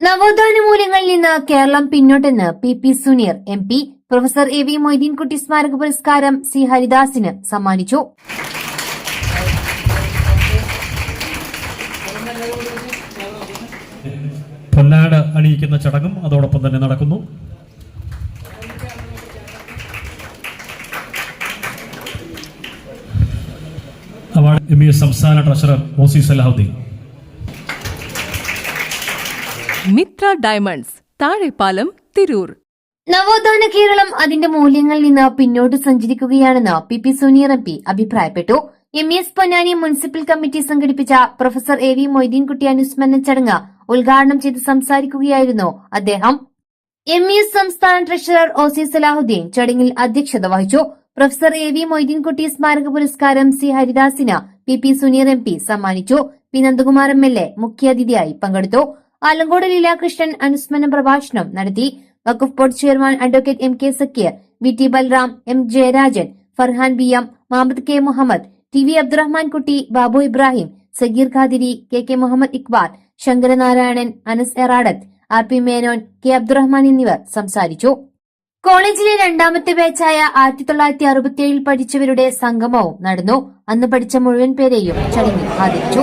നവോത്ഥാന മൂല്യങ്ങളിൽ നിന്ന് Keralam പിന്നോട്ടെന്ന് P P Suneer M P professor A V Moideenkutty സ്മാരക പുരസ്കാരം സി ഹരിദാസിന് സമ്മാനിച്ചു. പൊന്നാട് അണിയിക്കുന്ന ചടങ്ങും അതോടൊപ്പം തന്നെ നടക്കുന്നു. അവാർഡ് എം സംസ്ഥാന treasurer O C Salahuddin Mitra diamonds Thazhepalam Tirur. നവോത്ഥാന കേരളം അതിന്റെ മൂല്യങ്ങളിൽ നിന്ന് പിന്നോട്ട് സഞ്ചരിക്കുകയാണെന്ന് P P Suneer M P അഭിപ്രായപ്പെട്ടു. M S Ponnani municipal committee സംഘടിപ്പിച്ച പ്രൊഫസർ എ വി മൊയ്തീൻകുട്ടി അനുസ്മരണ ചടങ്ങ് ഉദ്ഘാടനം ചെയ്ത് സംസാരിക്കുകയായിരുന്നു അദ്ദേഹം. എം എസ് സംസ്ഥാന ട്രഷറർ ഒ സി സലാഹുദ്ദീൻ ചടങ്ങിൽ അധ്യക്ഷത വഹിച്ചു. പ്രൊഫസർ എ വി മൊയ്തീൻകുട്ടി സ്മാരക പുരസ്കാരം C ഹരിദാസിന് P P Suneer M P സമ്മാനിച്ചു. P Nandakumar M L A മുഖ്യാതിഥിയായി പങ്കെടുത്തു. ആലങ്കോട് ലീലാകൃഷ്ണൻ അനുസ്മരണ പ്രഭാഷണം നടത്തി. Waqf board chairman advocate M K Sakkir V T Balram M Jayarajan Farhan B M Muhammad K Muhammad T V Abdurahman Kutty Babu Ibrahim Sagir Khadiri K K Muhammad Iqbal Sankaranarayanan Anas Eradath R P Menon K Abdurahman എന്നിവർ സംസാരിച്ചു. കോളേജിലെ രണ്ടാമത്തെ ബാച്ചായ ആയിരത്തി തൊള്ളായിരത്തി അറുപത്തിയേഴിൽ പഠിച്ചവരുടെ സംഗമവും നടന്നു. അന്ന് പഠിച്ച മുഴുവൻ പേരെയും ചടങ്ങിൽ ആദരിച്ചു